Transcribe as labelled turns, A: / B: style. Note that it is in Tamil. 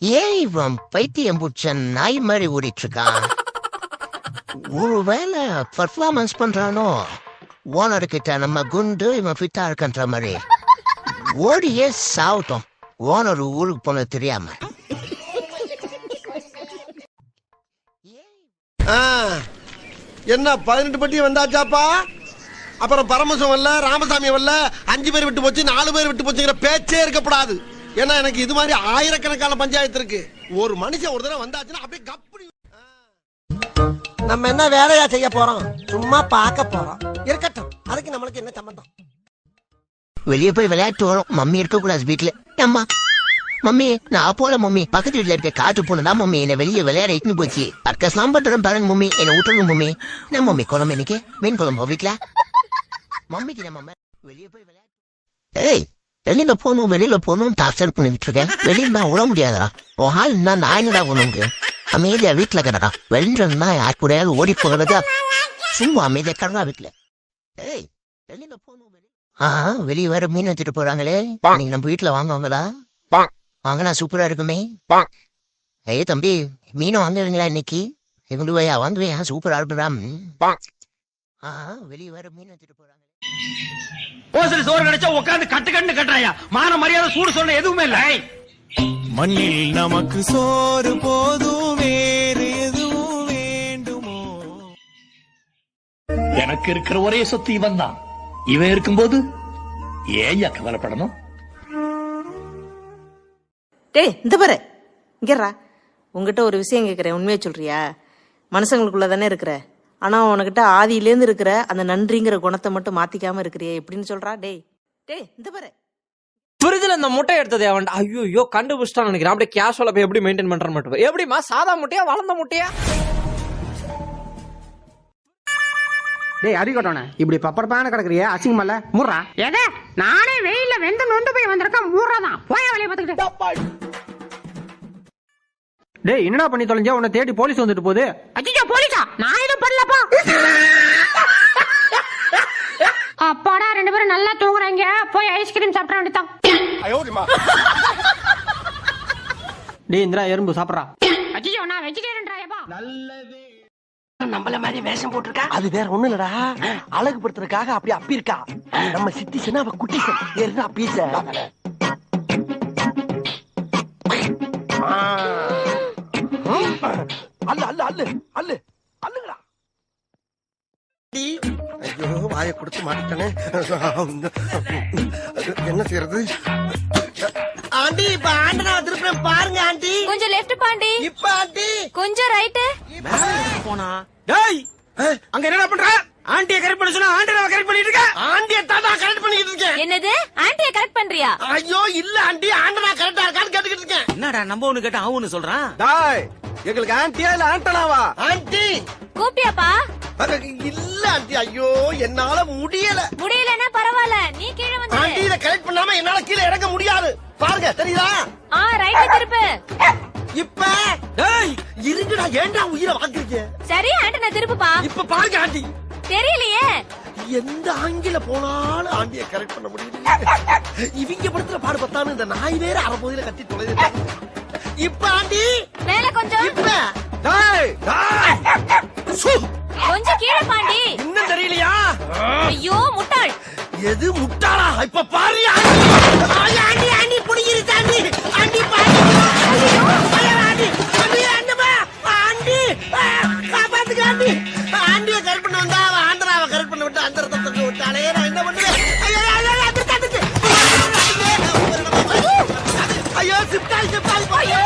A: ஏன் இவன் பைத்தியம் பிடிச்ச நாய் மாதிரி ஓடிட்டு இருக்கான் ஒருவேளை பர்ஃபார்மன்ஸ் பண்றானோ? ஓனர் கிட்ட நம்ம குண்டு இவன் ஃபிட்டா இருக்கன்ற மாதிரி. ஓடியே சாவட்டும். ஓனர் ஊருக்கு போனது தெரியாம.
B: என்ன பதினெட்டு பட்டி வந்தாச்சாப்பா? அப்புறம் பரமசம் வரல ராமசாமி வரல அஞ்சு பேர் விட்டு போச்சு நாலு பேர் விட்டு போச்சுங்கிற பேச்சே இருக்கப்படாது ஏன்னா எனக்கு இது மாதிரி ஆயிரக்கணக்கான பஞ்சாயத்து இருக்கு. ஒரு மனுஷன் ஒரு தடவை வந்தாச்சுன்னா அப்படியே கப்படி நம்ம என்ன வேலையா செய்ய போறோம்? சும்மா பார்க்க போறோம். இருக்கட்டும். அதுக்கு நம்மளுக்கு என்ன சம்பந்தம்?
A: வெளியே போய் விளையாட்டு வரும் மம்மி இருக்க கூடாது வீட்டுல அம்மா. மம்மி நான் போல மம்மி. பக்கத்து வீட்டுல இருக்க காட்டு பொண்ணு தான் மம்மி. என்ன வெளியே விளையாட இட்டுன்னு போச்சு. பர்க்கஸ்லாம் பண்றேன் பாருங்க மம்மி. என்ன விட்டுருங்க மம்மி. என்ன மம்மி குழம்பு இன்னைக்கு? மீன் குழம்பு வீட்டுல மம்மிக்கு நம்ம வெளியே போய் விளையாட்டு ஏய் வெளியில போகணும் வெளியில போகணும் டார்ச்சர் பண்ணிட்டு இருக்கேன் வெளியில நான் விட முடியாதா உன் ஆள் என்ன நான் என்னடா உனக்கு. அமைதியா வீட்டுல கிடடா வெளியிலன்னா யார் கூடயாவது ஓடி போகிறது சும்மா அமைதியா கடறா வீட்டுல. ஏய் வெளியில போகணும் வெளிய ஆ வெளிய வேற மீன் வச்சுட்டு போறாங்களே. நீங்க நம்ம வீட்டுல வாங்குவாங்களா? வாங்கினா சூப்பரா இருக்குமே. ஏய் தம்பி மீன் வாங்குவீங்களா இன்னைக்கு? எங்களுவையா வாங்குவையா சூப்பரா இருக்குடா. ஆ வெளிய வேற மீன் வச்சுட்டு போறாங்க
C: ஓசல் சோறு கிடைச்சா உட்காந்து கட்டு கட்டு கட்டுறாயா? மான மரியாதை சூடு சொல்ல எதுவுமே இல்ல.
D: மண்ணில் நமக்கு சோறு போதும் வேறு எதுவும் வேண்டுமோ?
C: எனக்கு இருக்கிற ஒரே சொத்து இவன் தான் இவன் இருக்கும்போது ஏன் கவலைப்படணும்?
E: டேய் இந்த பாரு. இங்கேறா. உங்ககிட்ட ஒரு விஷயம் கேட்குறேன் உண்மையை சொல்றியா? மனுஷங்களுக்குள்ள தானே இருக்கிற. ஆனா உனக்கிட்ட ஆதியிலேருந்து இருக்கிற அந்த நன்றிங்கிற குணத்தை மட்டும் மாத்திக்காம இருக்கிறியே எப்படின்னு சொல்றா? டேய் டேய் இந்த பாரு.
F: ஃப்ரிட்ஜில் இந்த முட்டை எடுத்தது அவன். ஐயோ ஐயோ கண்டுபிடிச்சிட்டான்னு நினைக்கிறேன். அப்படியே கேஷுவலாக போய் எப்படி மெயின்டைன் பண்ற மட்டும் எப்படிமா சாதா முட்டையா வளர்ந்த முட்டையா?
G: டேய் அடிக்கட்டோனே இப்படி பப்பரப்பான கிடக்குறிய அசிங்கமல்ல முறா
H: எதை நானே வெயில்ல வெந்து நொந்து போய் வந்திருக்கேன். மூறதான் போய வேலையை பார்த்துக்கிட்டு.
G: டேய் என்னடா பண்ணி தொலைஞ்சா? உன்னை தேடி போலீஸ் வந்துட்டு போகுது.
H: அச்சோ போலீஸா? நான் எதுவும் பண்ணலப்பா போய் ஐஸ்கிரீம் சாப்பிட வேண்டியதான்
G: டேய் இந்திரா எறும்பு சாப்பிட்றா.
H: அச்சோ நான் வெஜிடேரியன்றாயப்பா
B: அது வேற ஒண்ணு இல்லடா. அழகுபடுத்துறதுக்காக அப்படி அப்பி இருக்கா நம்ம சித்தி சொன்னா அவ குட்டி ஏறினா பீச அல்ல அல்ல அல்ல அல்ல அல்லுங்கடா ஐயோ வாயை கொடுத்து மாட்டேனே என்ன செய்யறது? ஆண்டி இப்ப ஆண்டனா திருப்பி பாருங்க ஆண்டி.
I: கொஞ்சம் லெஃப்ட் பாண்டி.
B: இப்ப ஆண்டி.
I: கொஞ்சம் ரைட்
B: போனா?
C: டேய் அங்க என்னடா பண்ற? ஆண்டிய கரெக்ட் பண்ண சொன்னா ஆண்டிய கரெக்ட் பண்ணிட்டு இருக்க
B: ஆண்டிய தாத்தா கரெக்ட் பண்ணிட்டு இருக்கேன்.
I: என்னது? ஆண்டிய கரெக்ட் பண்றியா?
B: ஐயோ இல்ல ஆண்டி. ஆண்டனா கரெக்டா இருக்கான்னு கேட்டுக்கிட்டு இருக்கேன்.
D: என்னடா நம்ம ஒண்ணு கேட்டா அவன் ஒண்ணு சொல்றான்?
B: டாய் எங்களுக்கு ஆண்டியா இல்ல ஆண்டனாவா? ஆண்டி.
I: கூப்பியாப்பா
B: இல்ல ஆண்டி ஐயோ என்னால முடியல.
I: முடியலன்னா பரவாயில்ல. நீ கீழே
B: ஆண்டி
I: வந்து
B: இத கரெக்ட் பண்ணாம என்னால கீழே இறங்க முடியாது. பாருங்க தெரியுதா?
I: ஆ ரைட் திருப்பு.
B: இப்ப டேய் இருங்கடா ஏன்டா உயிரை வாங்குறீங்க?
I: சரி ஆண்டனா திருப்புப்பா.
B: இப்ப பாருங்க ஆண்டி.
I: தெரியலையே.
B: எந்த ஆங்கில போனாலும் ஆண்டிய கரெக்ட் பண்ண முடியல இவங்க படுத்துற பாடு பத்தானு இந்த நாய் வேற அரை கத்தி தொலைது இப்ப ஆண்டி.
I: மேல கொஞ்சம்.
B: இப்ப டேய் டேய். தெரியலையா?
I: ஐயோ முட்டாள்.
B: எது முட்டாளா? இப்ப பாரு ஆண்டி. ஆண்டி புடிங்கிருச்சு ஆண்டி ஆண்டி பாரு. ஆண்டி. ஆண்டி ஆண்டமா ஆண்டி காப்பாத்துக்க ஆண்டி. ஆண்டிய கரெக்ட் பண்ண வந்தா அவ ஆந்திராவை கரெக்ட் பண்ண விட்டு அந்த ரத்தத்தை விட்டாலே நான் என்ன பண்ணுவேன்? ஐயோ சிப்டாய் சிப்டாய் ஐயோ